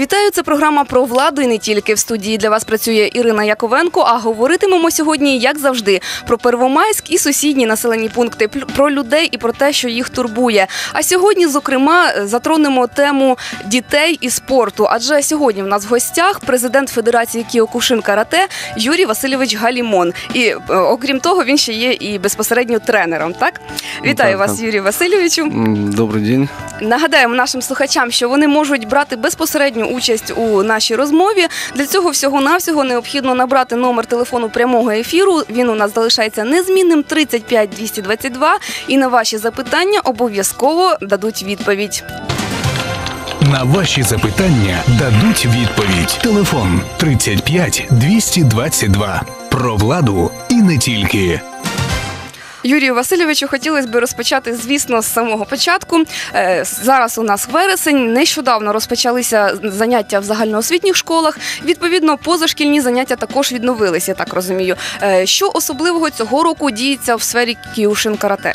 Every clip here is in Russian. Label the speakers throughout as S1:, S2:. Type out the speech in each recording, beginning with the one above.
S1: Вітаю, це програма про владу і не тільки в студії для вас працює Ірина Яковенко. А говоритимемо сьогодні, як завжди, про Первомайськ і сусідні населені пункти, про людей і про те, що їх турбує. А сьогодні, зокрема, затронемо тему дітей і спорту. Адже сьогодні в нас в гостях президент Федерації Кіокушин Карате Юрій Васильович Галімон. І е, окрім того, він ще є і безпосередньо тренером. Так, вітаю
S2: так,
S1: вас,
S2: так.
S1: Юрію Васильовичу.
S2: М, Добрый день.
S1: Нагадаємо нашим слухачам, що вони можуть брати безпосередню участь у нашій розмові. Для цього всього навсього необхідно набрати номер телефону прямого ефіру. Він у нас залишається незмінним 35 222. І на ваші запитання обов'язково дадуть відповідь.
S3: На ваші запитання дадуть відповідь. Телефон 35 222. Про владу і не тільки.
S1: Юрію Васильовичу, хотілося б розпочати, звісно, з самого початку. Е, Зараз у нас вересень. Нещодавно розпочалися заняття в загальноосвітніх школах. Відповідно, позашкільні заняття також відновилися, я так розумію. Е, Що особливого цього року діється в сфері кіушин карате?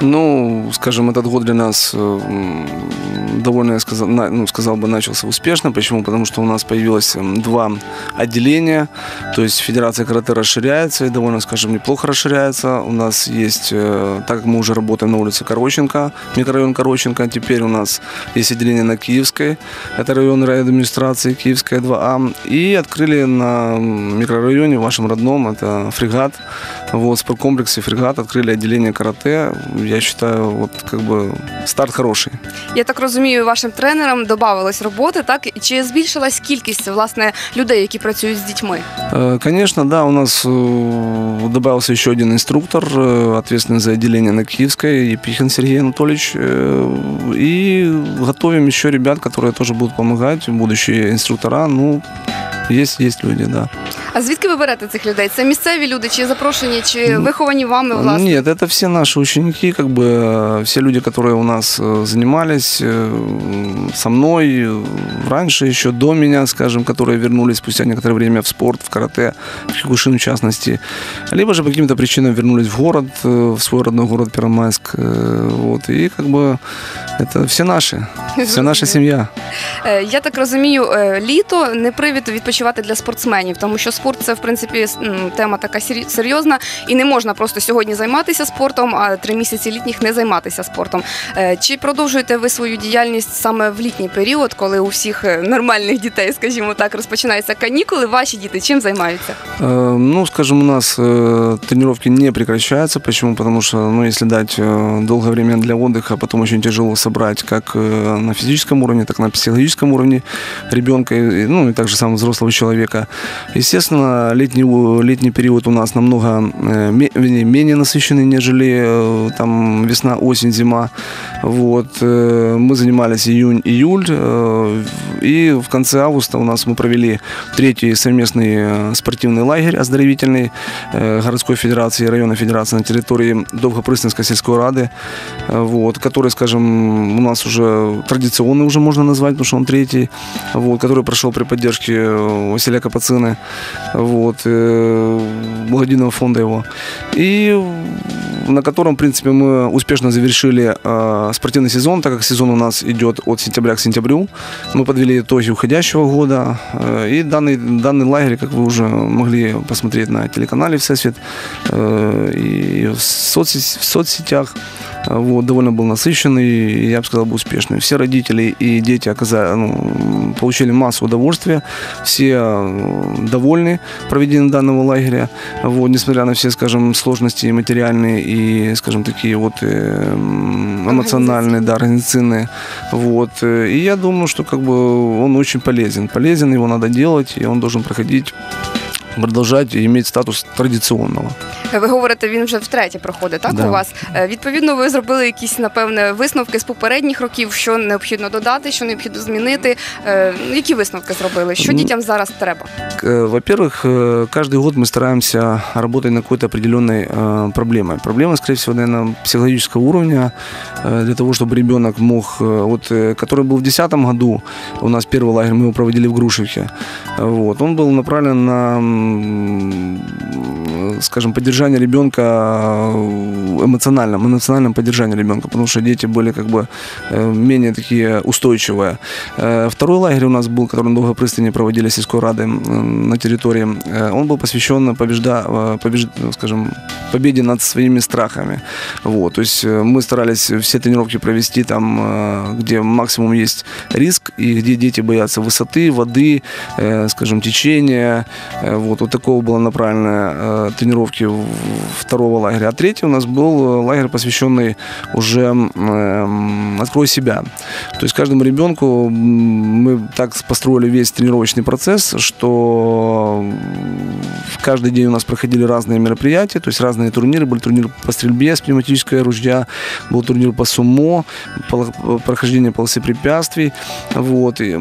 S2: Ну, скажімо, этот год для нас м, довольно, я сказал, ну, сказал бы, начался успешно. Почему? Потому что у нас появилось м, два отделения. То есть Федерация карате расширяется и довольно, скажем, неплохо расширяется. У нас есть, э, так как мы уже работаем на улице Короченко, микрорайон Короченко, теперь у нас есть отделение на Киевской, это район райадминистрации Киевская 2А. И открыли на микрорайоне вашем родном, это фрегат. Вот, в спорткомплексе фрегат открыли отделение карате. Я считаю, вот как бы старт хороший.
S1: Я так розумію, вашим тренерам додавалось роботи, так І чи збільшилась кількість власне людей, які працюють з дітьми?
S2: Э, Конечно, да, у нас э, добавился еще один инструктор, э, ответственный за отделение на Киевской, Епихин Сергей Анатольевич. Э, И готовим еще ребят, которые тоже будут помогать, будущие инструктора. Ну, есть, есть люди, да.
S1: А звідки ви берете цих людей? Це місцеві люди, чи запрошені, чи виховані вами власне?
S2: Нет, это все наши ученики, как бы э, все люди, которые у нас э, занимались э, со мной э, раньше еще до меня, скажем, которые вернулись спустя некоторое время в спорт, в карате, в кикушин в частности, либо же по каким-то причинам вернулись в город, э, в свой родной город Первомайск, э, вот и как бы это все наши, вся наша семья.
S1: Е, Я так розумію, е, літо не привід відпочивати для спортсменів, тому що спорт це в принципі с- м, тема така сері- серйозна, і не можна просто сьогодні займатися спортом, а три місяці літніх не займатися спортом. Е, Чи продовжуєте ви свою діяльність саме в літній період, коли у всіх е, нормальних дітей, скажімо так, розпочинаються канікули? Ваші діти чим займаються?
S2: Э, Ну, скажем, у нас э, тренировки не прекращаются. Почему? Потому что, ну, если дать э, долгое время для отдыха, потом очень тяжело собрать как э, на физическом уровне, так и на психологическом уровне ребенка, и, ну, и также самого взрослого человека. Естественно, летний, у- летний период у нас намного э, менее насыщенный, нежели э, там весна, осень, зима. Вот. э, Мы занимались июнь-июль, и в конце августа у нас мы провели третий совместный спортивный лагерь оздоровительный городской федерации и районной федерации на территории Довгопрысненской сельской рады, вот, который, скажем, у нас уже традиционный уже можно назвать, потому что он третий, вот, который прошел при поддержке Василия Капацины, вот, э, благодійного фонда его. И на котором, в принципе, мы успешно завершили э, спортивный сезон, так как сезон у нас идет от сентября к сентябрю. Мы подвели итоги уходящего года. Э, и данный, данный лагерь, как вы уже могли посмотреть на телеканале «Всесвет» э, и в, соцсеть- в соцсетях, вот, довольно был насыщенный и, я бы сказал, бы успешный. Все родители и дети оказали, ну, получили массу удовольствия, все э, довольны проведением данного лагеря, вот, несмотря на все, скажем, сложности материальные и, скажем, такие вот э, эмоциональные, да, организационные, вот. Э, И я думаю, что как бы он очень полезен, полезен, его надо делать, и он должен проходить продолжать иметь статус традиционного.
S1: Ви говорите, він вже втретє проходить, так
S2: Да.
S1: у вас? Е, Відповідно, ви зробили якісь, напевне, висновки з попередніх років, що необхідно додати, що необхідно змінити. Е, ну, Які висновки зробили? Що
S2: Ну,
S1: дітям зараз треба?
S2: Э, Во-первых, э, каждый год мы стараемся работать на какой-то определенной э, проблемой. Проблема, скорее всего, наверное, психологического уровня, э, для того, чтобы ребенок мог, э, вот, э, который был в 2010 году, у нас первый лагерь, мы его проводили в Грушевке, вот, он был направлен на там скажем, поддержания ребенка эмоциональном, эмоциональном поддержании ребенка, потому что дети были как бы э, менее такие устойчивые. Э, второй лагерь у нас был, который на Долгопрыстине проводили сельской рады на территории, он был посвящен побежда, побеж, скажем, победе над своими страхами. Вот, то есть мы старались все тренировки провести там, где максимум есть риск и где дети боятся высоты, воды, скажем, течения. Вот, вот такого было направлено тренировки второго лагеря. А третий у нас был лагерь, посвященный уже э, «Открой себя». То есть каждому ребенку мы так построили весь тренировочный процесс, что каждый день у нас проходили разные мероприятия, то есть разные турниры. Был турнир по стрельбе с пневматической ружья, был турнир по сумо, прохождение полосы препятствий. Вот. И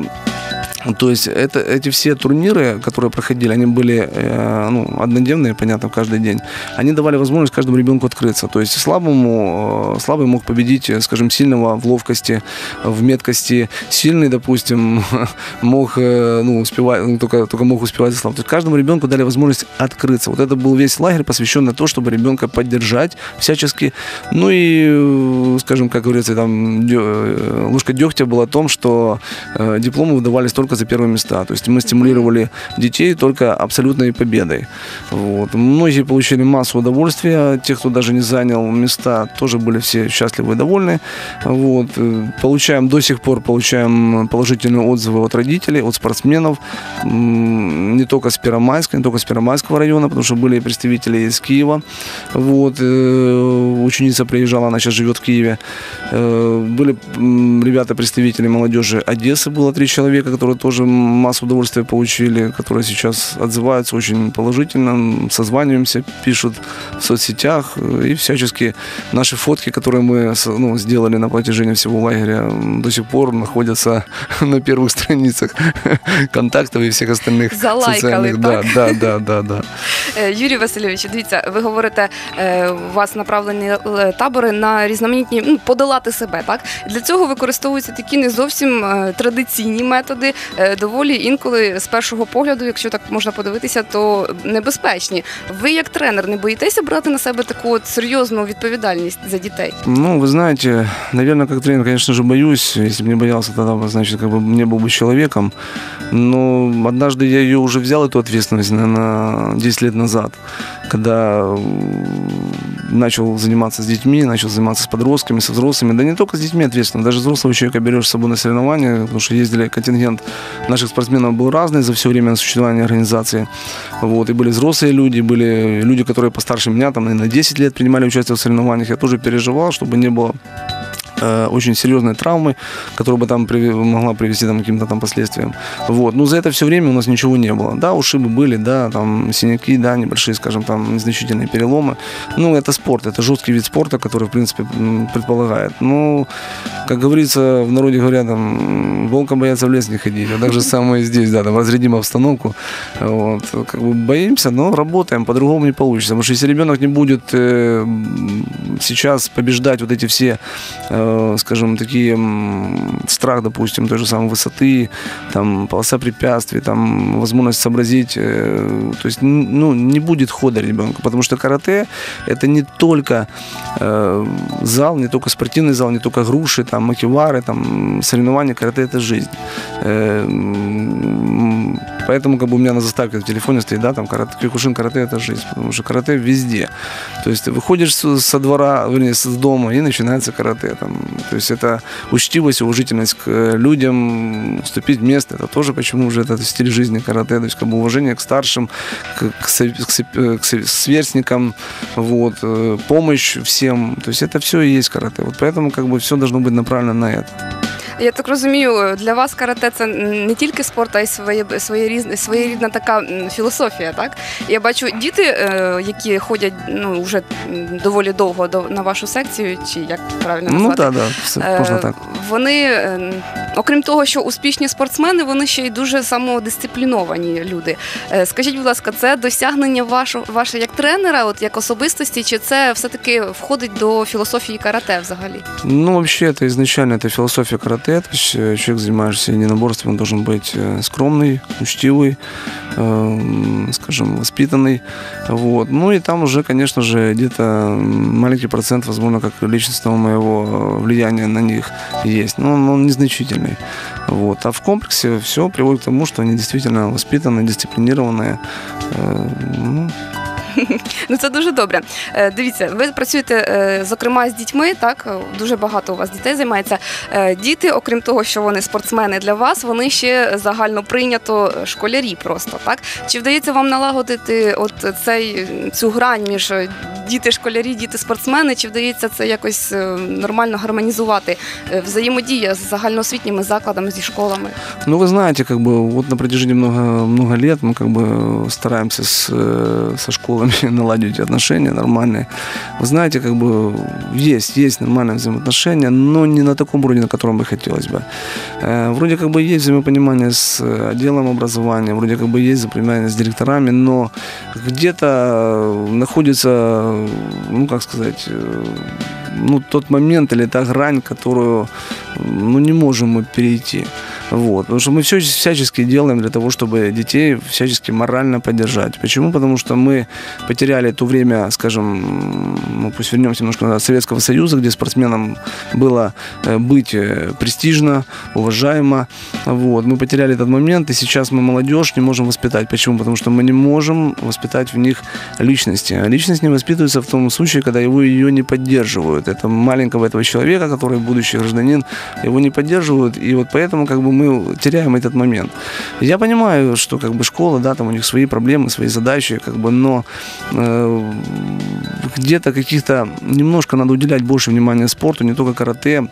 S2: то есть это, эти все турниры, которые проходили, они были э, ну, однодневные, понятно, каждый день. Они давали возможность каждому ребенку открыться. То есть слабому, э, слабый мог победить, э, скажем, сильного в ловкости, в меткости. Сильный, допустим, мог, э, ну, успевать, ну, только, только мог успевать за слабым. То есть каждому ребенку дали возможность открыться. Вот это был весь лагерь, посвященный тому, чтобы ребенка поддержать всячески. Ну и, э, скажем, как говорится, там дё, ложка дегтя была о том, что э, дипломы выдавались только за первые места. То есть мы стимулировали детей только абсолютной победой. Вот. Многие получили массу удовольствия, те, кто даже не занял места, тоже были все счастливы и довольны. Вот. Получаем до сих пор получаем положительные отзывы от родителей, от спортсменов, не только с Первомайска, не только с Первомайского района, потому что были представители из Киева. Вот. Э, ученица приезжала, она сейчас живет в Киеве. Э, были ребята, представители молодежи Одессы, было три человека, которые тоже массу удовольствия получили, которые сейчас отзываются очень положительно, созваниваемся, пишут в соцсетях и всячески наши фотки, которые мы ну, сделали на протяжении всего лагеря, до сих пор находятся на первых страницах контактов и всех остальных
S1: Залайкали,
S2: социальных. Так? Да, да, да, да, да.
S1: Юрій Васильович, дивіться, ви говорите, у вас направлені табори на різноманітні ну, подолати себе. Так для цього використовуються такі не зовсім традиційні методи, Е, доволі інколи з першого погляду, якщо так можна подивитися, то небезпечні. Ви як тренер не боїтеся брати на себе таку от серйозну відповідальність за дітей?
S2: Ну, вы знаете, наверное, как тренер, конечно же, боюсь. Если бы не боялся, тогда, значит, как бы не был бы человеком. Но однажды я ее уже взял, эту ответственность, наверное, 10 лет назад, когда начал заниматься с детьми, начал заниматься с подростками, со взрослыми. Да не только с детьми ответственно, даже взрослого человека берешь с собой на соревнования, потому что ездили контингент наших спортсменов был разный за все время существования организации. Вот, и были взрослые люди, были люди, которые постарше меня, там, на 10 лет принимали участие в соревнованиях. Я тоже переживал, чтобы не было Э, очень серьезной травмы, которая бы там могла привести там, к каким-то там последствиям. Вот. Но за это все время у нас ничего не было. Да, ушибы были, да, там синяки, да, небольшие, скажем, там незначительные переломы. Ну, это спорт, это жесткий вид спорта, который, в принципе, предполагает. Ну, как говорится, в народе говорят, там, волком боятся в лес не ходить. А так же самое здесь, да, там, разрядим обстановку. Вот. Как бы боимся, но работаем, по-другому не получится. Потому что если ребенок не будет э, сейчас побеждать вот эти все Э, скажем, такие страх, допустим, той же самой высоты, там, полоса препятствий, там, возможность сообразить, э, то есть, ну, не будет хода ребенка, потому что карате это не только э, зал, не только спортивный зал, не только груши, там, макивары, там, соревнования, карате это жизнь. Поэтому как бы у меня на заставке в телефоне стоит, да, там карате, кюкушин карате это жизнь, потому что карате везде. То есть ты выходишь со двора, вернее, с дома и начинается карате. Там. То есть это учтивость, уважительность к людям, уступить место. Это тоже почему уже это стиль жизни карате. То есть как бы уважение к старшим, к, к, к, к сверстникам, вот, э, помощь всем. То есть это все и есть карате. Вот поэтому как бы все должно быть направлено на это.
S1: Я так розумію, для вас карате це не тільки спорт, а й своє, своє своєрідна така філософія. Так я бачу діти, е, які ходять ну вже доволі довго до на вашу секцію, чи як правильно
S2: ну назвати? Ну так, да, все можна так.
S1: Вони, е, окрім того, що успішні спортсмени, вони ще й дуже самодисципліновані люди. Е, скажіть, будь ласка, це досягнення вашого ваше як тренера, от як особистості, чи це все таки входить до філософії карате взагалі?
S2: Ну, взагалі, це ізначально це філософія карате есть э, человек, занимающийся единоборством, он должен быть э, скромный, учтивый, э, скажем, воспитанный. Вот. Ну и там уже, конечно же, где-то маленький процент, возможно, как личностного моего влияния на них есть, но он, незначительный. Вот. А в комплексе все приводит к тому, что они действительно воспитанные, дисциплинированные. Э, ну,
S1: Ну це дуже добре. Е, Дивіться, ви працюєте е, зокрема з дітьми. Так Е, дуже багато у вас дітей займається. Е, Діти, окрім того, що вони спортсмени для вас, вони ще загально прийнято школярі. Просто так чи вдається вам налагодити от цей цю грань між діти-школярі, діти-спортсмени? Чи вдається це якось е, нормально гармонізувати Е, взаємодія з загальноосвітніми закладами зі школами?
S2: Ну, вы знаете, как бы вот на протяжении много, много лет мы как бы стараемся с, э, со школами наладить отношения нормальные. Вы знаете, как бы есть, есть нормальные взаимоотношения, но не на таком уровне, на котором бы хотелось бы. Э, Вроде как бы есть взаимопонимание с э, отделом образования, вроде как бы есть взаимопонимание с директорами, но где-то находится, ну, как сказать, э, ну, тот момент или та грань, которую ну, не можем мы перейти. Вот. Потому что мы все всячески делаем для того, чтобы детей всячески морально поддержать. Почему? Потому что мы потеряли то время, скажем, ну, пусть вернемся немножко назад, Советского Союза, где спортсменам было э, быть э, престижно, уважаемо. Вот. Мы потеряли этот момент, и сейчас мы молодежь не можем воспитать. Почему? Потому что мы не можем воспитать в них личности. А личность не воспитывается в том случае, когда его ее не поддерживают. Это маленького этого человека, который будущий гражданин, его не поддерживают, и вот поэтому как бы мы теряем этот момент. Я понимаю, что как бы школа, да, там у них свои проблемы, свои задачи, как бы, но э, где-то каких-то немножко надо уделять больше внимания спорту, не только карате,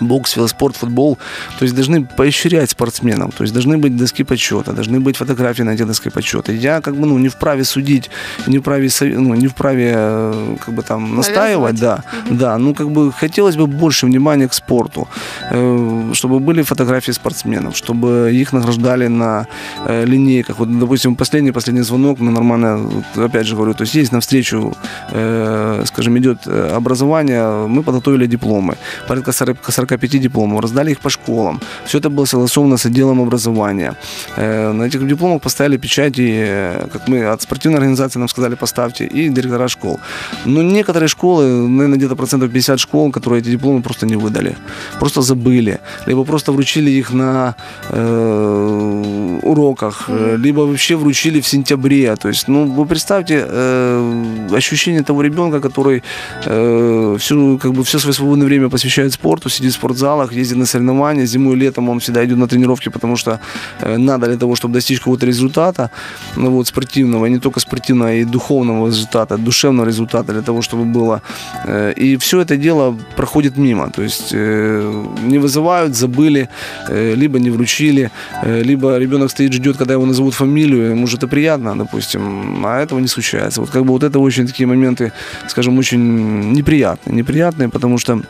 S2: бокс, велоспорт, футбол. То есть должны поощрять спортсменов, то есть должны быть доски почета, должны быть фотографии на этих досках почета. Я как бы ну, не вправе судить, не вправе, ну, не вправе э, как бы там настаивать, да, да. Ну как бы хотелось бы больше внимания к спорту, э, чтобы были фотографии спортсменов, чтобы их награждали на э, линейках. Вот, допустим, последний последний звонок мы нормально, вот, опять же говорю, то есть есть навстречу, скажем, идет образование, мы подготовили дипломы, порядка 40 45 дипломов, раздали их по школам. Все это было согласовано с отделом образования. Э, На этих дипломах поставили печати, э, как мы от спортивной организации нам сказали, поставьте, и директора школ. Но некоторые школы, наверное, где-то процентов 50 школ, которые эти дипломы просто не выдали. Просто забыли. Либо просто вручили их на э, уроках, э, либо вообще вручили в сентябре. То есть, ну, вы представьте э, ощущение того ребенка, который э, всю, как бы, все свое свободное время посвящает спорту, сидит в спортзалах, ездит на соревнования, зимой и летом он всегда идет на тренировки, потому что э, надо для того, чтобы достичь какого-то результата, ну, вот, спортивного, не только спортивного, и духовного результата, душевного результата, для того, чтобы было. Э, и все это дело проходит мимо, то есть э, не вызывают, забыли, либо не вручили, либо ребенок стоит, ждет, когда его назовут фамилию, ему же это приятно, допустим, а этого не случается. Вот как бы вот это очень такие моменты, скажем, очень неприятные, неприятные, потому что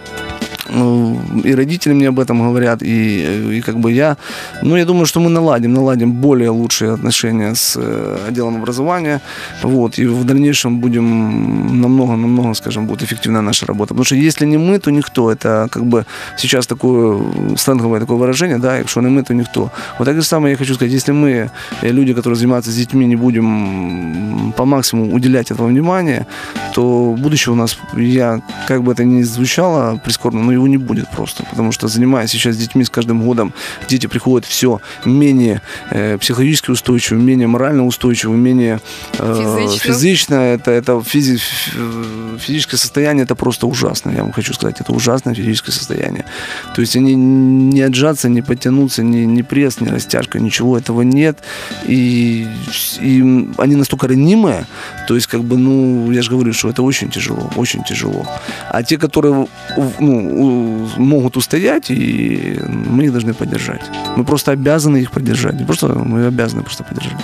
S2: и родители мне об этом говорят, и, и как бы я, ну, я думаю, что мы наладим, наладим более лучшие отношения с э, отделом образования, вот, и в дальнейшем будем намного-намного, скажем, будет эффективная наша работа, потому что если не мы, то никто, это как бы сейчас такое сленговое такое выражение, да, якщо не мы, то никто. Вот так же самое я хочу сказать, если мы, э, люди, которые занимаются с детьми, не будем по максимуму уделять этого внимания, то будущее у нас, я, как бы это ни звучало прискорбно, но его не будет просто, потому что занимаясь сейчас с детьми с каждым годом, дети приходят все менее э, психологически устойчивы, менее морально устойчивы, менее э,
S1: Физично.
S2: физично, это, это физи- ф- физическое состояние, это просто ужасно, я вам хочу сказать, это ужасное физическое состояние. То есть они не отжаться, не подтянуться, ни, ни пресс, ни растяжка, ничего этого нет, и, и они настолько ранимые, то есть как бы, ну, я же говорю, что это очень тяжело, очень тяжело. А те, которые ну, могут устоять, и мы их должны поддержать. Мы просто обязаны их поддержать. Не просто мы обязаны просто поддержать.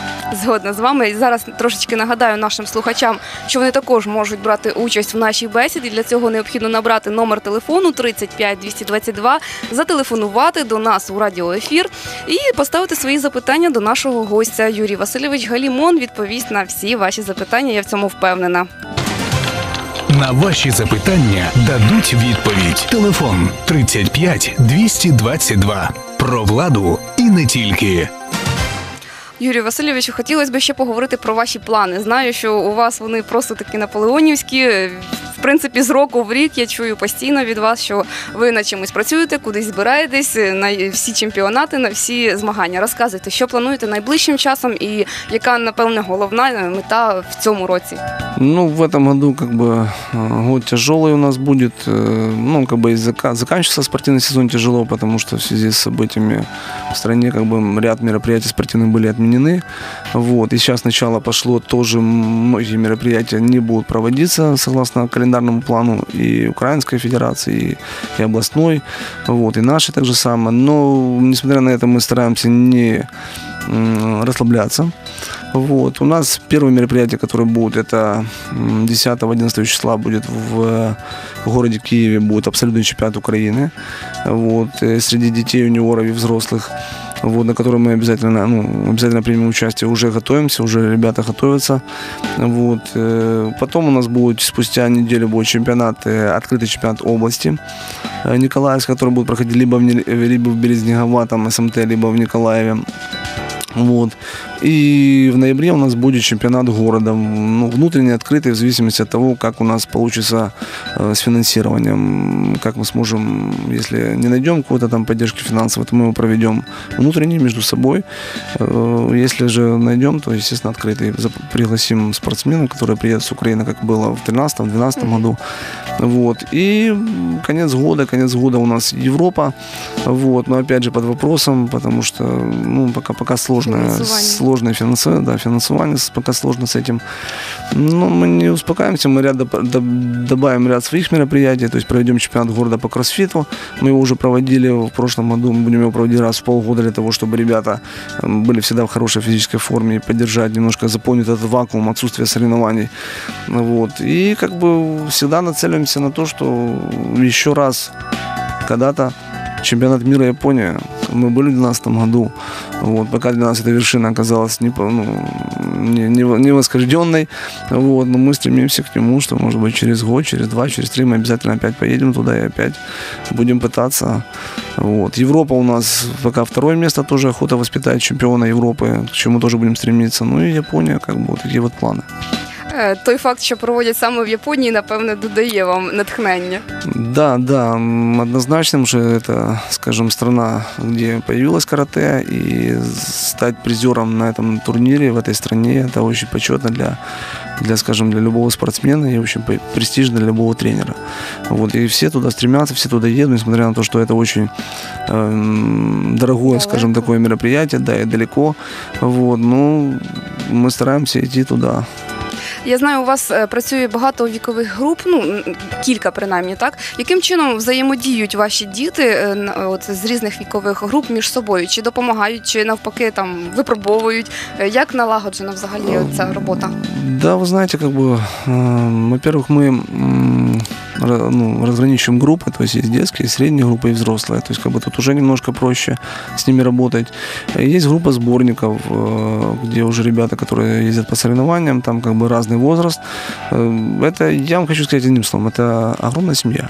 S1: Згодна з вами. І зараз трошечки нагадаю нашим слухачам, що вони також можуть брати участь в нашій бесіді. Для цього необхідно набрати номер телефону 35 222, зателефонувати до нас у радіоефір і поставити свої запитання до нашого гостя. Юрій Васильович Галімон відповість на всі ваші запитання. Я в цьому впевнена.
S3: На ваші запитання дадуть відповідь. Телефон 35 222. Про владу і не тільки.
S1: Юрію Васильовичу, хотілося б ще поговорити про ваші плани. Знаю, що у вас вони просто такі наполеонівські. В принципі, з року в рік я чую постійно від вас, що ви на чимось працюєте, кудись збираєтесь на всі чемпіонати, на всі змагання. Розказуйте, що плануєте найближчим часом і яка, напевне, головна мета в цьому році.
S2: Ну, в этом году как бы э, год тяжелый у нас будет. Э, Ну, как бы и зака- заканчивается спортивный сезон тяжело, потому что в связи с событиями в стране как бы ряд мероприятий спортивных были отменены. Вот. И сейчас сначала пошло тоже многие мероприятия не будут проводиться согласно календарному плану и Украинской Федерации, и, и областной, вот, и наши так же самое. Но, несмотря на это, мы стараемся не расслабляться. Вот. У нас первое мероприятие, которое будет, это м, 10-11 числа будет в, городе Киеве, будет абсолютный чемпионат Украины. Вот. э, Среди детей, юниоров и взрослых вот, на котором мы обязательно, ну, обязательно примем участие. Уже готовимся, уже ребята готовятся. Вот. э, Потом у нас будет спустя неделю будет чемпионат, э, открытый чемпионат области э, Николаевск, который будет проходить либо в, либо в Березнеговатом СМТ, либо в Николаеве. Вот. И в ноябре у нас будет чемпионат города, ну, внутренне открытый, в зависимости от того, как у нас получится э, с финансированием, как мы сможем, если не найдем какой-то там поддержки финансовой, то мы его проведем внутренне между собой. Э, Если же найдем, то, естественно, открытый. Пригласим спортсменов, которые приедут с Украины, как было в 2013-2012 году. Вот. И конец года, конец года у нас Европа. Вот. Но опять же под вопросом, потому что ну, пока, пока сложное,
S1: Финансование.
S2: сложное финансование, да, финансование, пока сложно с этим. Но мы не успокаиваемся, мы ряд, добавим ряд своих мероприятий, то есть проведем чемпионат города по кроссфиту. Мы его уже проводили в прошлом году, мы будем его проводить раз в полгода для того, чтобы ребята м, были всегда в хорошей физической форме и поддержать, немножко заполнить этот вакуум отсутствия соревнований. Вот. И как бы всегда нацеливаемся на то, что еще раз когда-то чемпионат мира Япония. Мы были в 2012 году. Вот, пока для нас эта вершина оказалась не, ну, не, не, не. Вот, но мы стремимся к тому, что, может быть, через год, через два, через три мы обязательно опять поедем туда и опять будем пытаться. Вот. Европа у нас пока второе место, тоже охота воспитать чемпиона Европы, к чему тоже будем стремиться. Ну и Япония, как бы, вот такие вот планы
S1: Е, Той факт, що проводять саме в Японії, напевне, додає вам натхнення.
S2: Да, да, м, однозначно, потому что это, скажем, страна, где появилось карате, и стать призером на этом турнире в этой стране, это очень почетно для, для, скажем, для любого спортсмена и очень по- престижно для любого тренера. Вот, и все туда стремятся, все туда едут, несмотря на то, что это очень эм, дорогое, скажем,
S1: Далеко.
S2: такое мероприятие, да, и далеко. Вот, ну, мы стараемся идти туда.
S1: Я знаю, у вас е, працює багато вікових груп, ну м, кілька принаймні, так яким чином взаємодіють ваші діти е, на- от з різних вікових груп між собою? Чи допомагають, чи навпаки там випробовують? Е, Як налагоджена взагалі ця робота?
S2: Да, вы знаете, как бы, э, во-первых, мы м, ра- ну, разграничиваем группы, то есть есть детские, средние группы и взрослые. То есть как бы тут уже немножко проще с ними работать. Есть группа сборников, э, где уже ребята, которые ездят по соревнованиям, там как бы разный возраст. Э, Это, я вам хочу сказать одним словом, это огромная семья.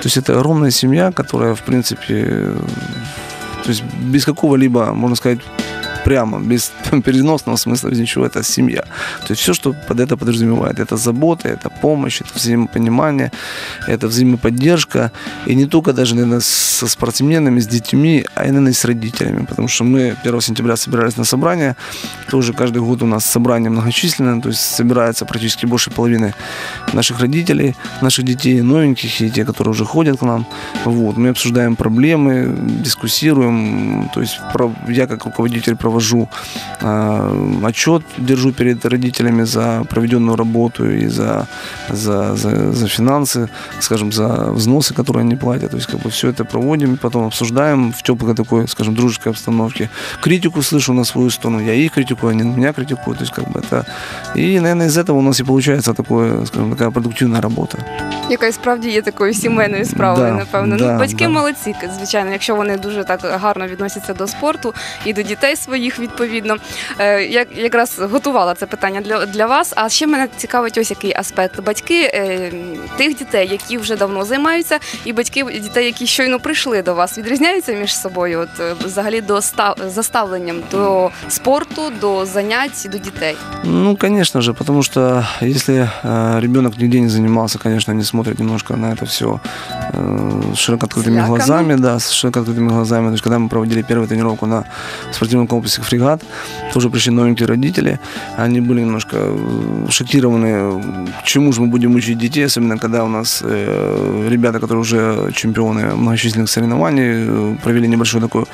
S2: То есть это огромная семья, которая, в принципе, э, то есть без какого-либо, можно сказать, прямо, без переносного смысла, без ничего, это семья. То есть все, что под это подразумевает, это забота, это помощь, это взаимопонимание, это взаимоподдержка. И не только даже, наверное, со спортсменами, с детьми, а и, наверное, и с родителями. Потому что мы 1 сентября собирались на собрание. Тоже каждый год у нас собрание многочисленное. То есть собирается практически больше половины наших родителей, наших детей, новеньких и те, которые уже ходят к нам. Вот. Мы обсуждаем проблемы, дискуссируем. То есть я как руководитель э, отчет, держу перед родителями за проведенную работу и за, за, за, за финансы, скажем, за взносы, которые они платят. То есть как бы все это проводим, потом обсуждаем в теплой такой, скажем, дружеской обстановке. Критику слышу на свою сторону, я их критикую, они меня критикуют. То есть как бы это... И, наверное, из этого у нас и получается такое, скажем, такая продуктивная работа.
S1: Яка і справді є такою сімейною справою,
S2: Да,
S1: напевно.
S2: да,
S1: ну, батьки
S2: да.
S1: молодці, звичайно, якщо вони дуже так гарно відносяться до спорту і до дітей своїх. їх відповідно. Е, Я якраз готувала це питання для, для вас. А ще мене цікавить ось який аспект. Батьки е, тих дітей, які вже давно займаються, і батьки дітей, які щойно прийшли до вас, відрізняються між собою. От е, взагалі до став, заставленням до спорту, до занять, до дітей.
S2: Ну, конечно же, потому что если э, ребенок нигде не занимался, конечно, они смотрят немножко на это все э, с широко открытыми
S1: Слякано.
S2: глазами, да, с широко открытыми глазами. То есть, когда мы проводили первую тренировку на спортивном комплексе «Фрегат», тоже пришли новенькие родители, они были немножко э, шокированы, к чему же мы будем учить детей, особенно когда у нас э, ребята, которые уже чемпионы многочисленных соревнований, э, провели небольшой такой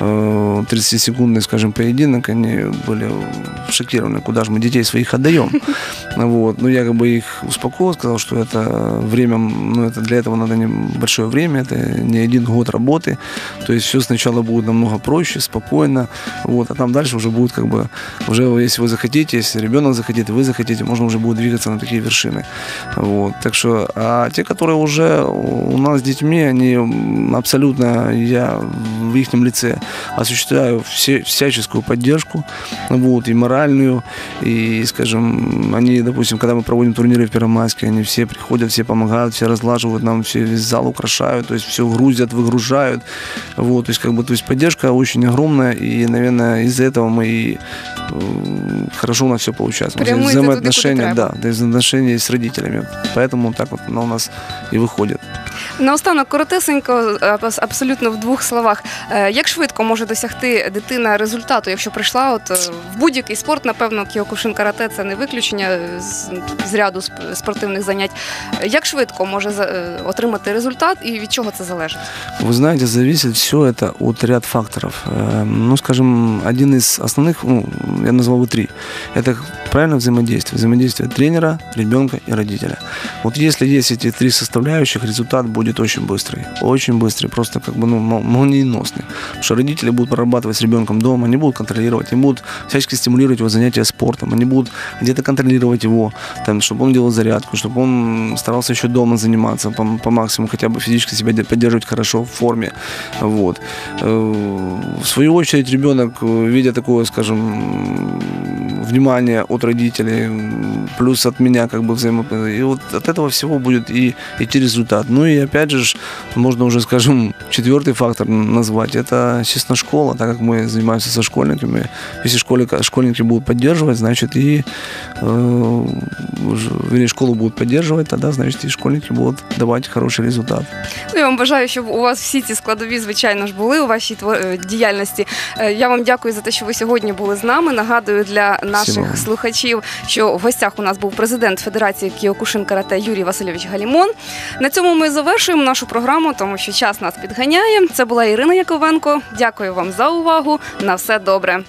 S2: э, 30-секундный, скажем, поединок, они были шокированы, куда же мы детей своих отдаем. Вот. Ну, я как бы их успокоил, сказал, что это время, ну, это для этого надо небольшое время, это не один год работы, то есть все сначала будет намного проще, спокойно, вот, а там дальше уже будет как бы, уже если вы захотите, если ребенок захотит, вы захотите, можно уже будет двигаться на такие вершины. Вот. Так что, а те, которые уже у нас с детьми, они абсолютно, я в их лице осуществляю все, всяческую поддержку, вот, и моральную, и, скажем, они, допустим, когда мы проводим турниры в Первомайске, они все приходят, все помогают, все разлаживают нам, все весь зал украшают, то есть все грузят, выгружают, вот, то есть как бы, то есть поддержка очень огромная, и, наверное, из-за этого мы и э, хорошо у нас все получается. У нас
S1: Прямуете
S2: есть
S1: туди,
S2: взаимоотношения,
S1: куди
S2: да,
S1: треба.
S2: то есть взаимоотношения с родителями, поэтому так вот оно у нас и выходит.
S1: Наостанок коротесенько, е, абс- абсолютно в двох словах. Е, Як швидко може досягти дитина результату, якщо прийшла от е, в будь-який спорт, напевно, кіокушин карате це не виключення з, з ряду сп- спортивних занять. Е, Як швидко може за- е, отримати результат і від чого це залежить?
S2: Вы знаете, зависит все это от ряд факторов. Э, Ну, скажем, один из основных, ну, я назвал бы три. Это правильное взаимодействие. Взаимодействие тренера, ребенка и родителя. Вот если есть эти три составляющих, результат будет очень быстрый. Очень быстрый, просто как бы, ну, мол- молниеносный. Потому что родители будут прорабатывать с ребенком дома, они будут контролировать, они будут всячески стимулировать его занятия спортом, они будут где-то контролировать его, там, чтобы он делал зарядку, чтобы он старался еще дома заниматься по, по максимуму, хотя бы физически себя де- поддерживать хорошо в форме. Вот. Э, В свою очередь ребенок, видя такое, скажем, м, внимание от родителей, м, плюс от меня как бы взаимо... И вот от этого всего будет и идти результат. Ну и опять же, ж, можно уже, скажем, четвертый фактор назвать. Это, естественно, школа, так как мы занимаемся со школьниками. Если школика, школьники будут поддерживать, значит и э, уже, вернее, школу будут поддерживать, тогда, значит, и школьники будут давать хороший результат.
S1: Ну, я вам бажаю, щоб у вас всі ці складові, звичайно ж, були у вашій тво- е, діяльності. Е, Я вам дякую за те, що ви сьогодні були з нами. Нагадую для наших
S2: Всім.
S1: слухачів, що в гостях у нас був президент Федерації Кіокушин Карате Юрій Васильович Галімон. На цьому ми завершуємо нашу програму, тому що час нас підганяє. Це була Ірина Яковенко. Дякую вам за увагу. На все добре.